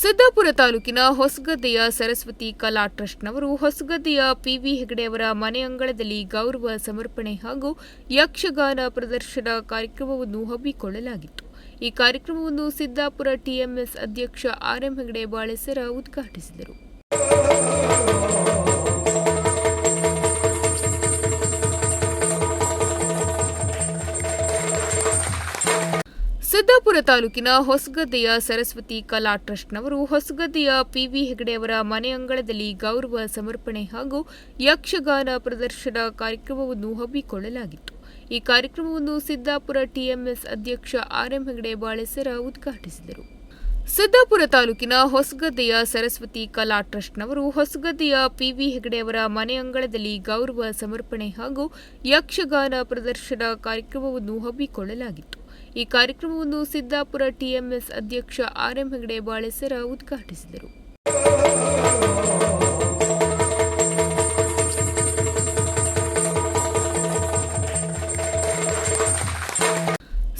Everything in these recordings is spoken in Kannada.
ಸಿದ್ದಾಪುರ ತಾಲೂಕಿನ ಹೊಸಗದ್ದೆಯ ಸರಸ್ವತಿ ಕಲಾ ಟ್ರಸ್ಟ್ನವರು ಹೊಸಗದ್ದೆಯ ಪಿವಿ ಹೆಗಡೆಯವರ ಮನೆ ಅಂಗಳದಲ್ಲಿ ಗೌರವ ಸಮರ್ಪಣೆ ಹಾಗೂ ಯಕ್ಷಗಾನ ಪ್ರದರ್ಶನ ಕಾರ್ಯಕ್ರಮವನ್ನು ಹಮ್ಮಿಕೊಳ್ಳಲಾಗಿತ್ತು. ಈ ಕಾರ್ಯಕ್ರಮವನ್ನು ಸಿದ್ದಾಪುರ ಟಿಎಂಎಸ್ ಅಧ್ಯಕ್ಷ ಆರ್ಎಂ ಹೆಗಡೆ ಬಾಳೆಸರ ಉದ್ಘಾಟಿಸಿದರು. ಸಿದ್ದಾಪುರ ತಾಲೂಕಿನ ಹೊಸಗದ್ದೆಯ ಸರಸ್ವತಿ ಕಲಾ ಟ್ರಸ್ಟ್ನವರು ಹೊಸಗದ್ದೆಯ ಪಿವಿ ಹೆಗಡೆಯವರ ಮನೆ ಅಂಗಳದಲ್ಲಿ ಗೌರವ ಸಮರ್ಪಣೆ ಹಾಗೂ ಯಕ್ಷಗಾನ ಪ್ರದರ್ಶನ ಕಾರ್ಯಕ್ರಮವನ್ನು ಹಮ್ಮಿಕೊಳ್ಳಲಾಗಿತ್ತು. ಈ ಕಾರ್ಯಕ್ರಮವನ್ನು ಸಿದ್ದಾಪುರ ಟಿಎಂಎಸ್ ಅಧ್ಯಕ್ಷ ಆರ್ಎಂ ಹೆಗಡೆ ಬಾಳೆಸರ ಉದ್ಘಾಟಿಸಿದರು. ಸಿದ್ದಾಪುರ ತಾಲೂಕಿನ ಹೊಸಗದ್ದೆಯ ಸರಸ್ವತಿ ಕಲಾ ಟ್ರಸ್ಟ್ನವರು ಹೊಸಗದ್ದೆಯ ಪಿವಿ ಹೆಗಡೆಯವರ ಮನೆ ಅಂಗಳದಲ್ಲಿ ಗೌರವ ಸಮರ್ಪಣೆ ಹಾಗೂ ಯಕ್ಷಗಾನ ಪ್ರದರ್ಶನ ಕಾರ್ಯಕ್ರಮವನ್ನು ಹಮ್ಮಿಕೊಳ್ಳಲಾಗಿತ್ತು. ಈ ಕಾರ್ಯಕ್ರಮವನ್ನು ಸಿದ್ದಾಪುರ ಟಿಎಂಎಸ್ ಅಧ್ಯಕ್ಷ ಆರ್ಎಂ ಹೆಗಡೆ ಬಾಳೆಸರ ಉದ್ಘಾಟಿಸಿದರು.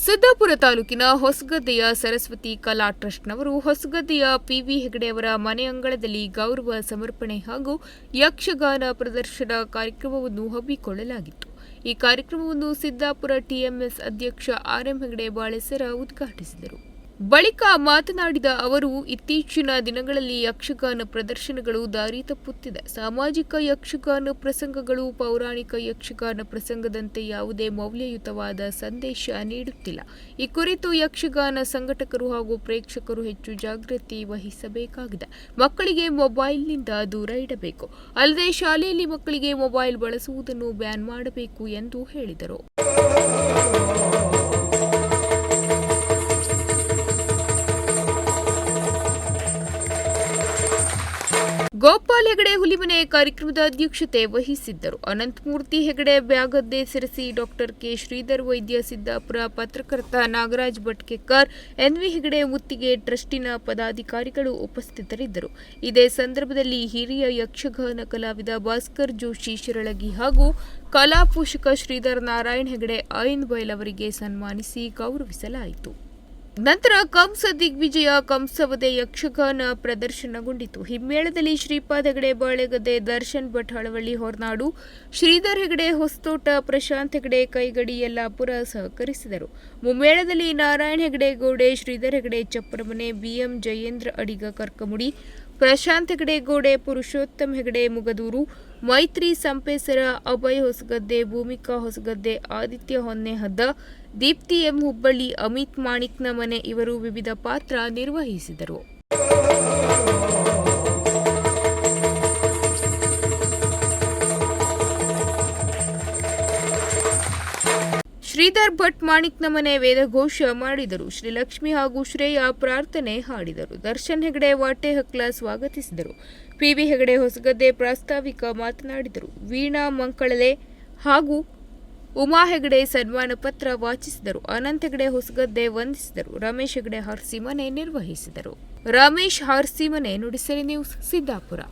ಸಿದ್ದಾಪುರ ತಾಲೂಕಿನ ಹೊಸಗದ್ದೆಯ ಸರಸ್ವತಿ ಕಲಾ ಟ್ರಸ್ಟ್ನವರು ಹೊಸಗದ್ದೆಯ ಪಿವಿ ಹೆಗಡೆಯವರ ಮನೆ ಅಂಗಳದಲ್ಲಿ ಗೌರವ ಸಮರ್ಪಣೆ ಹಾಗೂ ಯಕ್ಷಗಾನ ಪ್ರದರ್ಶನ ಕಾರ್ಯಕ್ರಮವನ್ನು ಹಮ್ಮಿಕೊಳ್ಳಲಾಗಿತ್ತು. ಈ ಕಾರ್ಯಕ್ರಮವನ್ನು ಸಿದ್ದಾಪುರ ಟಿಎಂಎಸ್ ಅಧ್ಯಕ್ಷ ಆರ್ಎಂ ಹೆಗಡೆ ಬಾಳೆಸರ ಉದ್ಘಾಟಿಸಿದರು. ಬಳಿಕ ಮಾತನಾಡಿದ ಅವರು, ಇತ್ತೀಚಿನ ದಿನಗಳಲ್ಲಿ ಯಕ್ಷಗಾನ ಪ್ರದರ್ಶನಗಳು ದಾರಿ ತಪ್ಪುತ್ತಿದೆ. ಸಾಮಾಜಿಕ ಯಕ್ಷಗಾನ ಪ್ರಸಂಗಗಳು ಪೌರಾಣಿಕ ಯಕ್ಷಗಾನ ಪ್ರಸಂಗದಂತೆ ಯಾವುದೇ ಮೌಲ್ಯಯುತವಾದ ಸಂದೇಶ ನೀಡುತ್ತಿಲ್ಲ. ಈ ಕುರಿತು ಯಕ್ಷಗಾನ ಸಂಘಟಕರು ಹಾಗೂ ಪ್ರೇಕ್ಷಕರು ಹೆಚ್ಚು ಜಾಗೃತಿ ವಹಿಸಬೇಕಾಗಿದೆ. ಮಕ್ಕಳಿಗೆ ಮೊಬೈಲ್ನಿಂದ ದೂರ ಇಡಬೇಕು. ಅಲ್ಲದೆ ಶಾಲೆಯಲ್ಲಿ ಮಕ್ಕಳಿಗೆ ಮೊಬೈಲ್ ಬಳಸುವುದನ್ನು ಬ್ಯಾನ್ ಮಾಡಬೇಕು ಎಂದು ಹೇಳಿದರು. ಗೋಪಾಲ್ ಹೆಗಡೆ ಹುಲಿಮನೆ ಕಾರ್ಯಕ್ರಮದ ಅಧ್ಯಕ್ಷತೆ ವಹಿಸಿದ್ದರು. ಅನಂತಮೂರ್ತಿ ಹೆಗಡೆ ಬ್ಯಾಗದ್ದೆ ಸಿರಸಿ ಡಾಕ್ಟರ್ ಕೆ ಶ್ರೀಧರ್ ವೈದ್ಯ ಸಿದ್ದಾಪುರ, ಪತ್ರಕರ್ತ ನಾಗರಾಜ್ ಭಟ್ಕೆಕರ್ ಎನ್ವಿ ಹೆಗಡೆ ಮುತ್ತಿಗೆ ಟ್ರಸ್ಟಿನ ಪದಾಧಿಕಾರಿಗಳು ಉಪಸ್ಥಿತರಿದ್ದರು. ಇದೇ ಸಂದರ್ಭದಲ್ಲಿ ಹಿರಿಯ ಯಕ್ಷಗಾನ ಕಲಾವಿದ ಭಾಸ್ಕರ್ ಜೋಶಿ ಶಿರಳಗಿ ಹಾಗೂ ಕಲಾಪೋಷಕ ಶ್ರೀಧರ್ ನಾರಾಯಣ್ ಹೆಗಡೆ ಐನ್ ಬೈಲ್ ಅವರಿಗೆ ಸನ್ಮಾನಿಸಿ ಗೌರವಿಸಲಾಯಿತು. ನಂತರ ಕಂಸ ದಿಗ್ವಿಜಯ ಕಂಸವದೆ ಯಕ್ಷಗಾನ ಪ್ರದರ್ಶನಗೊಂಡಿತು. ಹಿಮ್ಮೇಳದಲ್ಲಿ ಶ್ರೀಪಾದ ಹೆಗಡೆ ಬಾಳೆಗದ್ದೆ ದರ್ಶನ್ ಭಟ್ ಹಳವಳ್ಳಿ ಹೊರನಾಡು, ಶ್ರೀಧರ್ ಹೆಗಡೆ, ಹೊಸತೋಟ ಪ್ರಶಾಂತ್ ಹೆಗಡೆ ಕೈಗಡಿ ಯಲ್ಲಾಪುರ ಸಹಕರಿಸಿದರು. ಮುಮ್ಮೇಳದಲ್ಲಿ ನಾರಾಯಣ ಹೆಗಡೆ, ಗೋಡೆ ಶ್ರೀಧರ್ ಹೆಗಡೆ, ಚಪ್ಪರಮನೆ ಬಿಎಂ ಜಯೇಂದ್ರ ಅಡಿಗ ಕರ್ಕಮುಡಿ, ಪ್ರಶಾಂತ್ ಹೆಗಡೆ, ಗೋಡೆ ಪುರುಷೋತ್ತಮ್ ಹೆಗಡೆ, ಮುಗದೂರು ಮೈತ್ರಿ ಸಂಪೇಸರ ಅಭಯ್ ಹೊಸಗದ್ದೆ, ಭೂಮಿಕಾ ಹೊಸಗದ್ದೆ, ಆದಿತ್ಯ ಹೊನ್ನೆಹದ್ದ ದೀಪ್ತಿ ಎಂ ಹುಬ್ಬಳ್ಳಿ, ಅಮಿತ್ ಮಾಣಿಕ್ನ ಮನೆ ಇವರು ವಿವಿಧ ಪಾತ್ರ ನಿರ್ವಹಿಸಿದರು. ಶ್ರೀಧರ್ ಭಟ್ ಮಾಣಿಕ್ನಮನೆ ವೇದ ವೇದಘೋಷ ಮಾಡಿದರು. ಶ್ರೀಲಕ್ಷ್ಮಿ ಹಾಗೂ ಶ್ರೇಯ ಪ್ರಾರ್ಥನೆ ಹಾಡಿದರು. ದರ್ಶನ್ ಹೆಗಡೆ, ವಾಟೆ ಹಕ್ಲ ಸ್ವಾಗತಿಸಿದರು. ಪಿವಿ ಹೆಗಡೆ, ಹೊಸಗದ್ದೆ ಪ್ರಾಸ್ತಾವಿಕ ಮಾತನಾಡಿದರು. ವೀಣಾ ಮಂಕಳಲೆ ಹಾಗೂ ಉಮಾ ಹೆಗಡೆ ಸನ್ಮಾನ ಪತ್ರ ವಾಚಿಸಿದರು. ಅನಂತ್ ಹೆಗಡೆ, ಹೊಸಗದ್ದೆ ವಂದಿಸಿದರು. ರಮೇಶ್ ಹೆಗಡೆ ಹರ್ಸಿಮನೆ ನಿರ್ವಹಿಸಿದರು. ರಮೇಶ್ ಹರ್ಸಿಮನೆ ನುಡಿಸಲಿ ನ್ಯೂಸ್, ಸಿದ್ದಾಪುರ.